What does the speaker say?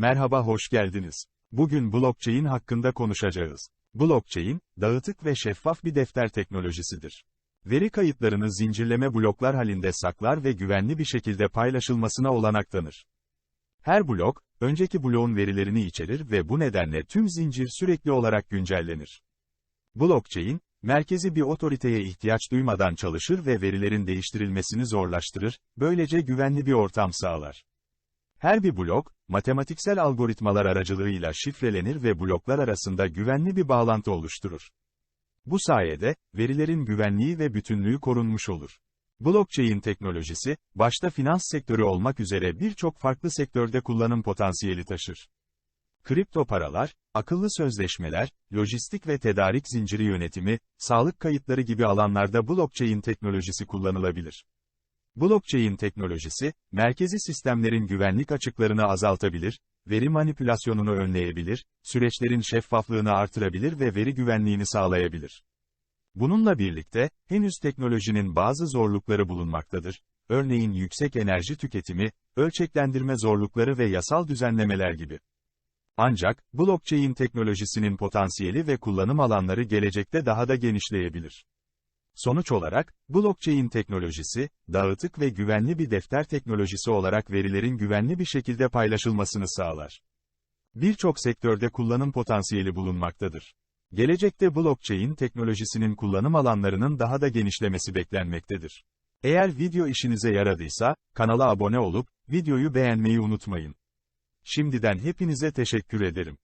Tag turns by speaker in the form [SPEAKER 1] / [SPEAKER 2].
[SPEAKER 1] Merhaba hoş geldiniz. Bugün blockchain hakkında konuşacağız. Blockchain, dağıtık ve şeffaf bir defter teknolojisidir. Veri kayıtlarını zincirleme bloklar halinde saklar ve güvenli bir şekilde paylaşılmasına olanak tanır. Her blok, önceki bloğun verilerini içerir ve bu nedenle tüm zincir sürekli olarak güncellenir. Blockchain, merkezi bir otoriteye ihtiyaç duymadan çalışır ve verilerin değiştirilmesini zorlaştırır, böylece güvenli bir ortam sağlar. Her bir blok, matematiksel algoritmalar aracılığıyla şifrelenir ve bloklar arasında güvenli bir bağlantı oluşturur. Bu sayede, verilerin güvenliği ve bütünlüğü korunmuş olur. Blockchain teknolojisi, başta finans sektörü olmak üzere birçok farklı sektörde kullanım potansiyeli taşır. Kripto paralar, akıllı sözleşmeler, lojistik ve tedarik zinciri yönetimi, sağlık kayıtları gibi alanlarda blockchain teknolojisi kullanılabilir. Blockchain teknolojisi, merkezi sistemlerin güvenlik açıklarını azaltabilir, veri manipülasyonunu önleyebilir, süreçlerin şeffaflığını artırabilir ve veri güvenliğini sağlayabilir. Bununla birlikte, henüz teknolojinin bazı zorlukları bulunmaktadır. Örneğin yüksek enerji tüketimi, ölçeklendirme zorlukları ve yasal düzenlemeler gibi. Ancak, blockchain teknolojisinin potansiyeli ve kullanım alanları gelecekte daha da genişleyebilir. Sonuç olarak, blockchain teknolojisi, dağıtık ve güvenli bir defter teknolojisi olarak verilerin güvenli bir şekilde paylaşılmasını sağlar. Birçok sektörde kullanım potansiyeli bulunmaktadır. Gelecekte blockchain teknolojisinin kullanım alanlarının daha da genişlemesi beklenmektedir. Eğer video işinize yaradıysa, kanala abone olup, videoyu beğenmeyi unutmayın. Şimdiden hepinize teşekkür ederim.